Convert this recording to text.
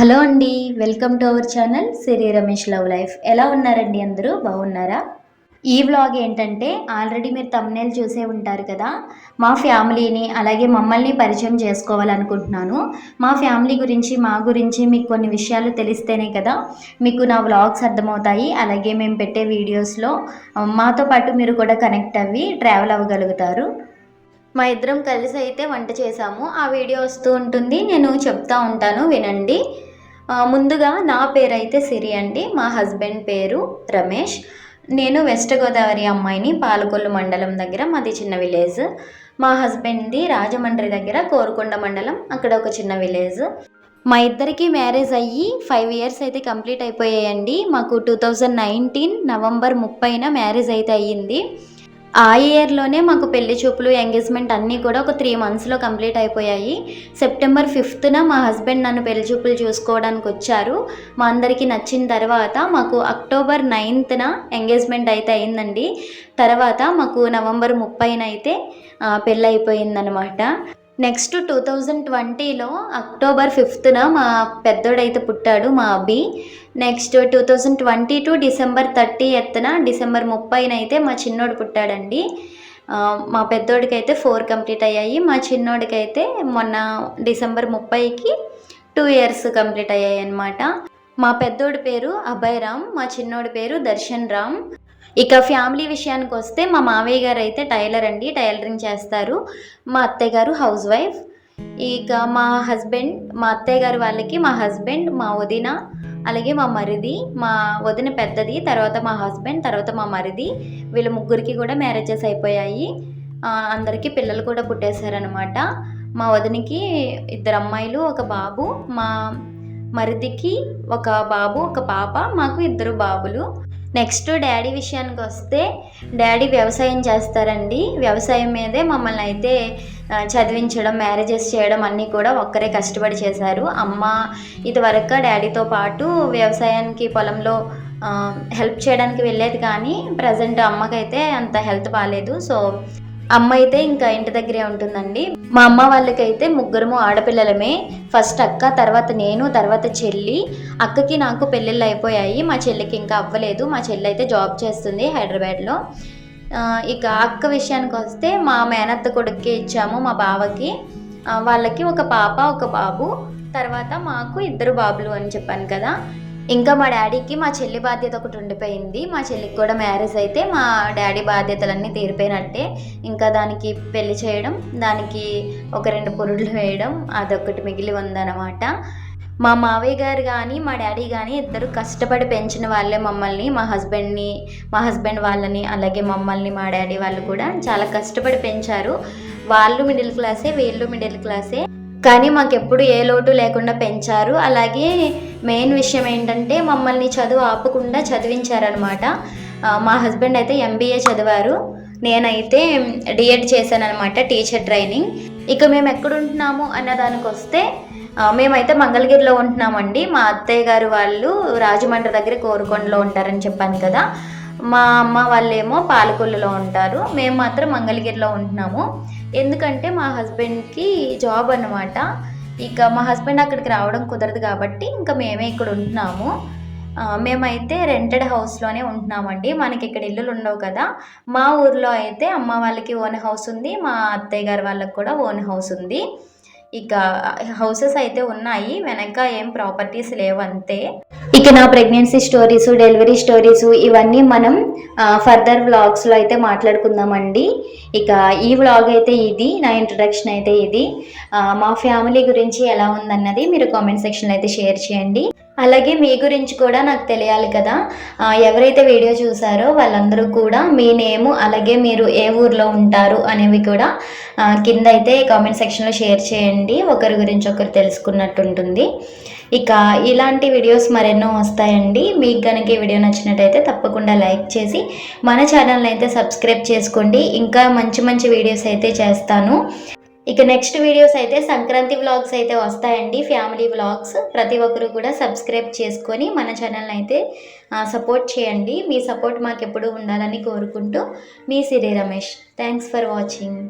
Hello అండి welcome to our channel Siri Ramesh love life. ఎలా ఉన్నారండి అందరూ? బాగున్నారా? ఈ వ్లాగ్ ఏంటంటే ఆల్రెడీ మీరు తమ్నేలు చూసే ఉంటారు కదా మా ఫ్యామిలీని అలాగే మమ్మల్ని పరిచయం చేసుకోవాలనుకుంటున్నాను. మా ఫ్యామిలీ గురించి మా గురించి మీకు కొన్ని విషయాలు తెలిస్తేనే కదా మీకు నా వ్లాగ్స్ అర్థమవుతాయి. అలాగే మేము పెట్టే వీడియోస్లో మాతో పాటు మీరు కూడా కనెక్ట్ అవ్వి ట్రావెల్ అవ్వగలుగుతారు. మా ఇద్దరం కలిసి అయితే వంట చేసాము ఆ వీడియో వస్తూ ఉంటుంది నేను చెప్తా ఉంటాను వినండి. ముందుగా నా పేరు అయితే సిరి అండి. మా హస్బెండ్ పేరు రమేష్. నేను వెస్ట్ గోదావరి అమ్మాయిని పాలకొల్లు మండలం దగ్గర మాది చిన్న విలేజ్. మా హస్బెండ్ది రాజమండ్రి దగ్గర కోరుకొండ మండలం అక్కడ ఒక చిన్న విలేజ్. మా ఇద్దరికి మ్యారేజ్ అయ్యి ఫైవ్ ఇయర్స్ అయితే కంప్లీట్ అయిపోయాయండి. మాకు టూ థౌజండ్ నైన్టీన్ నవంబర్ ముప్పైన మ్యారేజ్ అయితే అయ్యింది. ఆ ఇయర్లోనే మాకు పెళ్ళి చూపులు ఎంగేజ్మెంట్ అన్నీ కూడా ఒక త్రీ మంత్స్లో కంప్లీట్ అయిపోయాయి. సెప్టెంబర్ ఫిఫ్త్న మా హస్బెండ్ నన్ను పెళ్ళి చూపులు చూసుకోవడానికి వచ్చారు. మా అందరికీ నచ్చిన తర్వాత మాకు అక్టోబర్ నైన్త్న ఎంగేజ్మెంట్ అయితే అయిందండి. తర్వాత మాకు నవంబర్ ముప్పైన అయితే పెళ్ళి అయిపోయిందనమాట నెక్స్ట్ టూ థౌజండ్ ట్వంటీలో అక్టోబర్ ఫిఫ్త్న మా పెద్దోడైతే పుట్టాడు మా అబ్బి. Next two thousand twenty two December thirty ఎత్తున డిసెంబర్ ముప్పైన అయితే మా చిన్నోడు పుట్టాడండి. మా పెద్దోడికి అయితే ఫోర్ కంప్లీట్ అయ్యాయి. మా చిన్నోడికి అయితే మొన్న డిసెంబర్ ముప్పైకి టూ ఇయర్స్ కంప్లీట్ అయ్యాయి అన్నమాట మా పెద్దోడి పేరు అభయ్ రామ్ మా చిన్నోడి పేరు దర్శన్ రామ్. ఇక ఫ్యామిలీ విషయానికి వస్తే మా మావయ్య గారు అయితే టైలర్ అండి టైలరింగ్ చేస్తారు. మా అత్తయ్య గారు హౌస్ వైఫ్. ఇక మా హస్బెండ్ మా అత్తయ్య గారు వాళ్ళకి మా హస్బెండ్ మా వదిన అలాగే మా మరిది మా వదిన పెద్దది తర్వాత మా హస్బెండ్ తర్వాత మా మరిది. వీళ్ళ ముగ్గురికి కూడా మ్యారేజెస్ అయిపోయాయి. అందరికీ పిల్లలు కూడా పుట్టేశారనమాట మా వదినకి ఇద్దరు అమ్మాయిలు ఒక బాబు మా మరిదికి ఒక బాబు ఒక పాప మాకు ఇద్దరు బాబులు. నెక్స్ట్ డాడీ విషయానికి వస్తే డాడీ వ్యవసాయం చేస్తారండి. వ్యవసాయం మీదే మమ్మల్ని అయితే చదివించడం మ్యారేజెస్ చేయడం అన్నీ కూడా ఒక్కరే కష్టపడి చేశారు. అమ్మ ఇదివరకు డాడీతో పాటు వ్యవసాయానికి పొలంలో హెల్ప్ చేయడానికి వెళ్ళేది కానీ ప్రజెంట్ అమ్మకైతే అంత హెల్త్ బాగాలేదు సో అమ్మ అయితే ఇంకా ఇంటి దగ్గరే ఉంటుందండి. మా అమ్మ వాళ్ళకైతే ముగ్గురము ఆడపిల్లలమే. ఫస్ట్ అక్క తర్వాత నేను తర్వాత చెల్లి. అక్కకి నాకు పెళ్ళిళ్ళు అయిపోయాయి. మా చెల్లికి ఇంకా అవ్వలేదు. మా చెల్లి అయితే జాబ్ చేస్తుంది హైదరాబాద్లో. ఇక అక్క విషయానికి వస్తే మా మేనత్త కొడుక్కి ఇచ్చాము మా బావకి. వాళ్ళకి ఒక పాప ఒక బాబు. తర్వాత మాకు ఇద్దరు బాబులు అని చెప్పాను కదా. ఇంకా మా డాడీకి మా చెల్లి బాధ్యత ఒకటి ఉండిపోయింది. మా చెల్లికి కూడా మ్యారేజ్ అయితే మా డాడీ బాధ్యతలన్నీ తీరిపోయినట్టే. ఇంకా దానికి పెళ్ళి చేయడం దానికి ఒక రెండు పురుళ్ళు వేయడం అదొకటి మిగిలి ఉందన్నమాట. మా మావయ్య గారు కానీ మా డాడీ కానీ ఇద్దరు కష్టపడి పెంచిన వాళ్ళే మమ్మల్ని మా హస్బెండ్ని మా హస్బెండ్ వాళ్ళని అలాగే మమ్మల్ని మా డాడీ వాళ్ళు కూడా చాలా కష్టపడి పెంచారు. వాళ్ళు మిడిల్ క్లాసే వీళ్ళు మిడిల్ క్లాసే. కానీ మాకు ఎప్పుడు ఏ లోటు లేకుండా పెంచారు. అలాగే మెయిన్ విషయం ఏంటంటే మమ్మల్ని చదువు ఆపకుండా చదివించారనమాట మా హస్బెండ్ అయితే ఎంబీఏ చదివారు. నేనైతే డిఎడ్ చేశాను అనమాట టీచర్ ట్రైనింగ్. ఇక మేము ఎక్కడుంటున్నాము అన్న దానికి వస్తే మేమైతే మంగళగిరిలో ఉంటున్నామండి. మా అత్తయ్య గారు వాళ్ళు రాజమండ్రి దగ్గర కోరుకొండలో ఉంటారని చెప్పాను కదా. మా అమ్మ వాళ్ళేమో పాలకొల్లులో ఉంటారు. మేము మాత్రం మంగళగిరిలో ఉంటున్నాము. ఎందుకంటే మా హస్బెండ్కి జాబ్ అన్నమాట. ఇక మా హస్బెండ్ అక్కడికి రావడం కుదరదు కాబట్టి ఇంకా మేమే ఇక్కడ ఉంటున్నాము. మేమైతే రెంటెడ్ హౌస్లోనే ఉంటున్నామండి. మనకి ఇక్కడ ఇల్లులు ఉండవు కదా. మా ఊర్లో అయితే అమ్మ వాళ్ళకి ఓన్ హౌస్ ఉంది. మా అత్తయ్య గారి వాళ్ళకి కూడా ఓన్ హౌస్ ఉంది. ఇక హౌసెస్ అయితే ఉన్నాయి. వెనక ఏం ప్రాపర్టీస్ లేవు అంతే ఇక నా ప్రెగ్నెన్సీ స్టోరీస్ డెలివరీ స్టోరీస్ ఇవన్నీ మనం ఫర్దర్ వ్లాగ్స్లో అయితే మాట్లాడుకుందామండి. ఇక ఈ వ్లాగ్ అయితే ఇది నా ఇంట్రడక్షన్ అయితే ఇది. మా ఫ్యామిలీ గురించి ఎలా ఉందన్నది మీరు కామెంట్ సెక్షన్లో అయితే షేర్ చేయండి. అలాగే మీ గురించి కూడా నాకు తెలియాలి కదా. ఎవరైతే వీడియో చూసారో వాళ్ళందరూ కూడా మీ నేము అలాగే మీరు ఏ ఊర్లో ఉంటారు అనేవి కూడా కింద అయితే కామెంట్ సెక్షన్లో షేర్ చేయండి. ఒకరి గురించి ఒకరు తెలుసుకున్నట్టు ఉంటుంది ఇక ఇలాంటి వీడియోస్ మరెన్నో వస్తాయండి. మీకు కనుక ఈ వీడియో నచ్చినట్టయితే తప్పకుండా లైక్ చేసి మన ఛానల్ని అయితే సబ్స్క్రైబ్ చేసుకోండి. ఇంకా మంచి మంచి వీడియోస్ అయితే చేస్తాను. ఇక నెక్స్ట్ వీడియోస్ అయితే సంక్రాంతి వ్లాగ్స్ అయితే వస్తాయండి. ఫ్యామిలీ వ్లాగ్స్ ప్రతి ఒక్కరు కూడా సబ్స్క్రైబ్ చేసుకొని మన ఛానల్ని అయితే సపోర్ట్ చేయండి. మీ సపోర్ట్ మాకు ఎప్పుడు ఉండాలని కోరుకుంటూ మీ Siri Ramesh. Thanks for watching